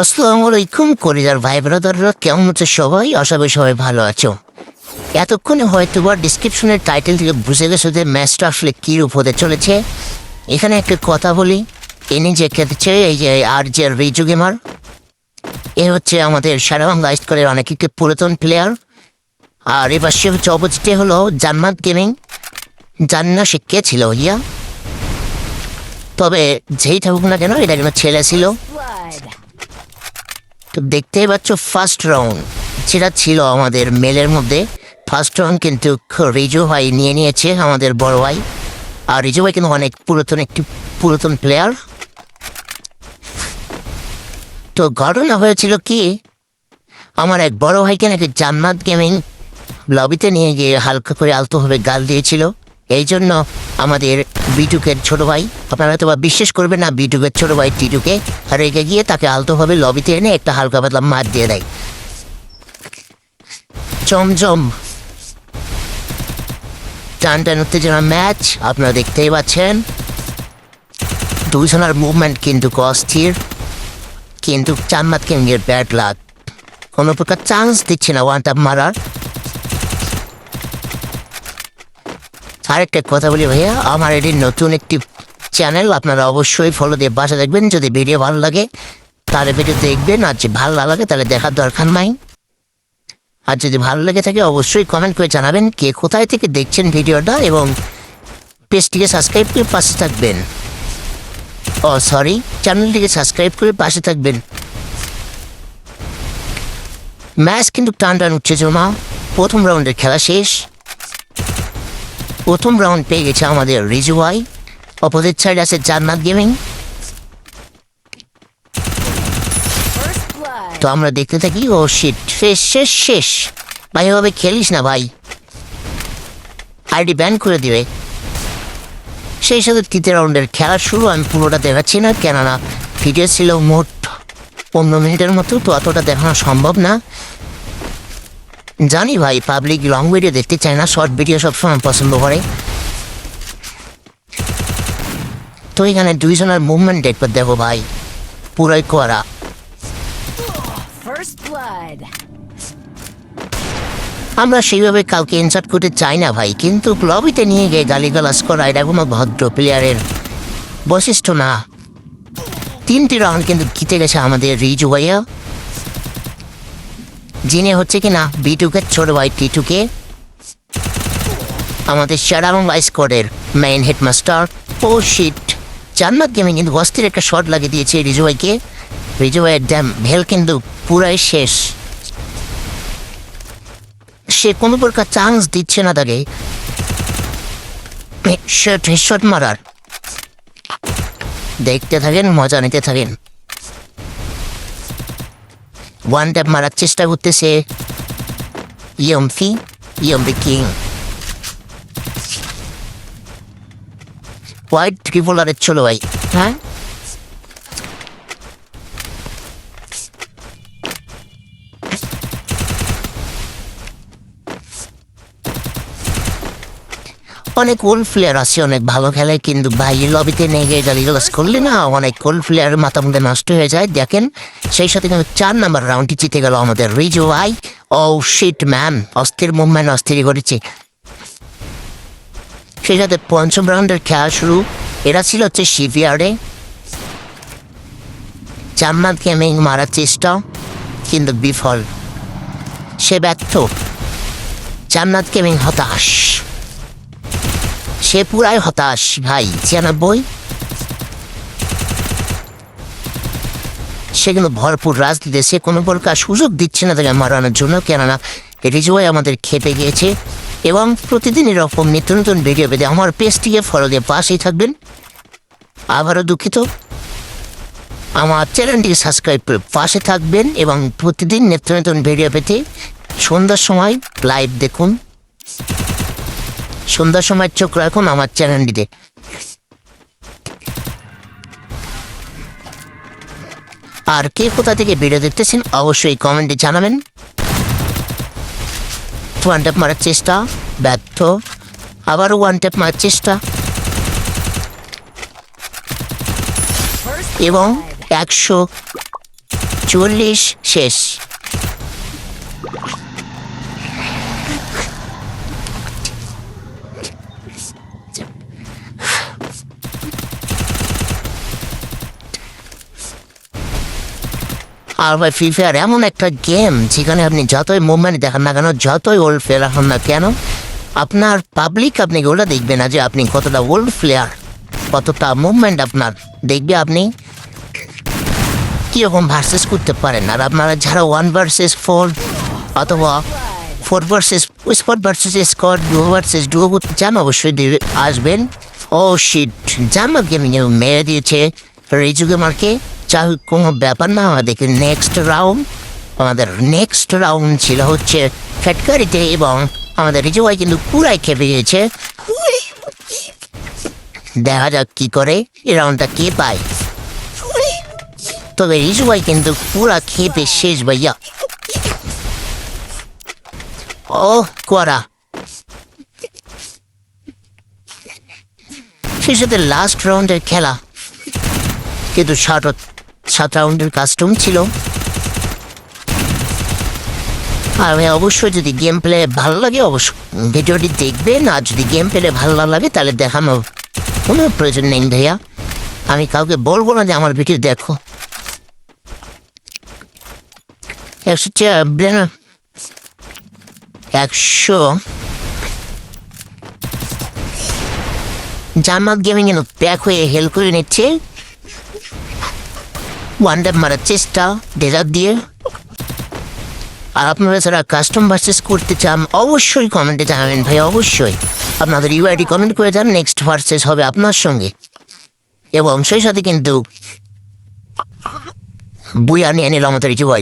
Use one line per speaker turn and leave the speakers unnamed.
আসসালামু আলাইকুম করিজার ভাই ব্রাদাররা কেমন হচ্ছে সবাই? আশা করি সবাই ভালো আছো। এতক্ষণে হয়তো বা ডিসক্রিপশনের টাইটেল থেকে বুঝে গেছো যে ম্যাচটা আসলে কী রূপ হতে চলেছে। এখানে একটা কথা বলি। ইনি যে খেতেছে এই যে আর যে রিজু গেমার, এ হচ্ছে আমাদের সারা বাংলা স্কোরের অনেক একটি পুরাতন প্লেয়ার আর এবার সে হচ্ছে অপোজিটে হলো জান্নাত গেমিং জান্না সে কে ছিল ইয়া তবে যেই থাকুক না কেন, এটা কিন্তু ছেলে ছিল. তো দেখতেই পাচ্ছ ফার্স্ট রাউন্ড যেটা ছিল আমাদের মেলের মধ্যে। ফার্স্ট রাউন্ড কিন্তু রিজু ভাই নিয়ে নিয়েছে আমাদের বড় ভাই। আর রিজু ভাই কিন্তু অনেক পুরাতন একটি পুরাতন প্লেয়ার তো ঘটনা হয়েছিল কি, আমার এক বড় ভাইকে নাকি জান্নাত গেমিং লবিতে নিয়ে গিয়ে হালকা করে আলতোভাবে গাল দিয়েছিল। এই জন্য আমাদের বিটুকের ছোট ভাই, আপনারা বা বিশ্বাস করবেন না, বিটুকের ছোট ভাই টিটুকে রেগে গিয়ে তাকে আলতোভাবে লবিতে এনে একটা হালকা পাতলা মার দিয়ে দেয়। চমচম। টান টান উত্তেজনা ম্যাচ, আপনারা দেখতেই পাচ্ছেন। দুজনের মুভমেন্ট কিন্তু অস্থির, কিন্তু চান্নাত কিংয়ের ব্যাড লাগ কোনো প্রকার চান্স দিচ্ছে না ওয়ান টাপ মারার। আরেকটা কথা বলি ভাইয়া, আমার এটি নতুন একটি চ্যানেল আপনারা অবশ্যই ফলো দিয়ে বাসা দেখবেন। যদি ভিডিও ভালো লাগে, তাহলে ভিডিও দেখবেন, আর যদি ভালো না লাগে, তাহলে দেখার দরকার নাই। আর যদি ভালো লেগে থাকে, অবশ্যই কমেন্ট করে জানাবেন কে কোথায় থেকে দেখছেন ভিডিওটা এবং পেজটিকে সাবস্ক্রাইব করে পাশে থাকবেন। ও সরি চ্যানেলটিকে সাবস্ক্রাইব করে পাশে থাকবেন। ম্যাচ কিন্তু টান টান উঠছে, জমা। প্রথম রাউন্ডের খেলা শেষ। প্রথম রাউন্ড পেয়ে গেছে আমাদের রিজু ভাই। অপোজিট সাইড আছে জান্নাত গেমিং তো আমরা দেখতে থাকি, ও শিট শেষ শেষ শেষ। ভাই, এভাবে খেলিস না ভাই। আইডি ব্যান করে দিবে। সেই সাথে তৃতীয় রাউন্ডের খেলা শুরু, আমি পুরোটা দেখাচ্ছি না, কেননা ভিডিও ছিল মোট পনেরো মিনিটের মতো, তো অতটা দেখানো সম্ভব না। জানি ভাই পাবলিক লং ভিডিও দেখতে চায় না শর্ট ভিডিও সবসময় পছন্দ করে। তো এখানে দুইজনের মুভমেন্ট একবার দেখো ভাই পুরাই করা। আমরা সেইভাবে কাউকে ইনসার্ট করতে চাই না ভাই কিন্তু লবিতে নিয়ে গিয়ে গালিগালাজ করা এটা কোনো ভদ্র প্লেয়ারের বৈশিষ্ট্য না। তিনটি রাউন্ড কিন্তু জিতে গেছে আমাদের রিজু ভাইয়া। যিনি হচ্ছে কি না বিটুকে ছোট ভাই টিটুকে আমাদের শ্যারাং স্কোয়াডের main headmaster oh shit Jannat gaming কিন্তু অস্থির একটা শট লাগিয়ে দিয়েছে রিজু ভাইকে। রিজু ভাইয়ের ড্যাম ভেল কিন্তু পুরাই শেষ। সে কোনো প্রকার চান্স দিচ্ছে না তাকে। হেডশট মারার। দেখতে থাকেন, মজা নিতে থাকেন। ওয়ান ট্যাপ মারার চেষ্টা করতেছে ইয়মফি ইয়মফি কিং হোয়াইট ট্রিপোলারের চলো ভাই হ্যাঁ অনেক ওল্ড প্লেয়ার আছে, অনেক ভালো খেলে, কিন্তু ভাই লবিতে নিয়ে গিয়ে গালিগালাজ করলে না? অনেক ওল্ড প্লেয়ারের মাথা মধ্যে নষ্ট হয়ে যায়, দেখেন। সেই সাথে কিন্তু চার নাম্বার রাউন্ডটি জিতে গেল আমাদের রিজু ভাই। ও শিট ম্যাম অস্থির মুভমেন্ট অস্থির করেছে। সেই সাথে পঞ্চম রাউন্ডের খেলা শুরু। এরা ছিল হচ্ছে শিভিয়ার্ডে জান্নাত গেমিং মারার চেষ্টা, কিন্তু বিফল। সে ব্যর্থ। জান্নাত গেমিং হতাশ। সে পুরাই হতাশ, ভাই, ছিয়ানব্বই। সে কিন্তু ভরপুর রাজনীতি সে কোনো প্রকার সুযোগ দিচ্ছে না তাকে মারানোর জন্য, কেননা রিজওয়াই আমাদের খেপে গিয়েছে। এবং প্রতিদিন এরকম নিত্য নতুন ভিডিও পেতে আমার পেজটিকে ফলো দিয়ে পাশেই থাকবেন। আবারও দুঃখিত। আমার চ্যানেলটিকে সাবস্ক্রাইব করে পাশে থাকবেন এবং প্রতিদিন নিত্য নতুন ভিডিও পেতে সন্ধ্যার সময় লাইভ দেখুন। সন্ধ্যার সময় চোখ রাখুন আমার চ্যানেলটিতে। আর কে কোথা থেকে ভিডিও দেখতেছেন, অবশ্যই কমেন্টে জানাবেন। ওয়ান ট্যাপ মারার চেষ্টা, ব্যর্থ। আবারও ওয়ান ট্যাপ মারার চেষ্টা। এবং একশো চল্লিশ শেষ। আর ভাই ফ্রি ফায়ার এমন একটা গেম যেখানে আপনি যতই মুভমেন্ট দেখান না কেন, যতই ওল্ড প্লেয়ার হন না কেন, আপনার পাবলিক আপনি ওটা দেখবে না যে আপনি কতটা ওল্ড প্লেয়ার কতটা মুভমেন্ট আপনার। দেখবে আপনি কীরকম ভার্সেস করতে পারেন। আর আপনারা যারা ওয়ান ভার্সেস ফোর অথবা four versus spot versus squad duo versus duo করতে চান, অবশ্যই আসবেন। ও শিট জামা গেমিং মেরে দিয়েছে রেজু গেমারকে যা হোক, কোনো ব্যাপার না আমাদেরকে নেক্সট রাউন্ড আমাদের নেক্সট রাউন্ড ছিল হচ্ছে ফ্যাটকারিতে এবং আমাদের রিজুভাই কিন্তু পুরাই খেপে গিয়েছে। দেখা যাক কি করে এই রাউন্ডটা কে পায়? তবে রিজুভাই কিন্তু পুরা খেপে শেষ ভাইয়া। ও কোয়ারা। সাথে লাস্ট রাউন্ডের খেলা। কিন্তু সাত সাত রাউন্ডের কাস্টম ছিল। আর ভাই, অবশ্যই যদি গেম প্লে ভালো লাগে অবশ্যই ভিডিওটি দেখবেন, আর যদি গেম প্লে ভালো না লাগে, তাহলে দেখানো কোনো প্রয়োজন নেই ভাইয়া। আমি কাউকে বলব না যে আমার ভিডিও দেখো। একশো একশো। জামাত গেমিং ব্যাক হয়ে হেল্প করে নিচ্ছে। ওয়ান্ডার মারার চেষ্টা ডেজার দিয়ে আর আপনারা যারা কাস্টম ভার্সেস করতে চান, অবশ্যই কমেন্টে জানাবেন, ভাই, অবশ্যই। আপনাদের ইউআইডি কমেন্ট করে যান নেক্সট ভার্সেস হবে আপনার সঙ্গে। এবং সেই সাথে কিন্তু বুয়া নিয়ে নিল আমাদের ইউআই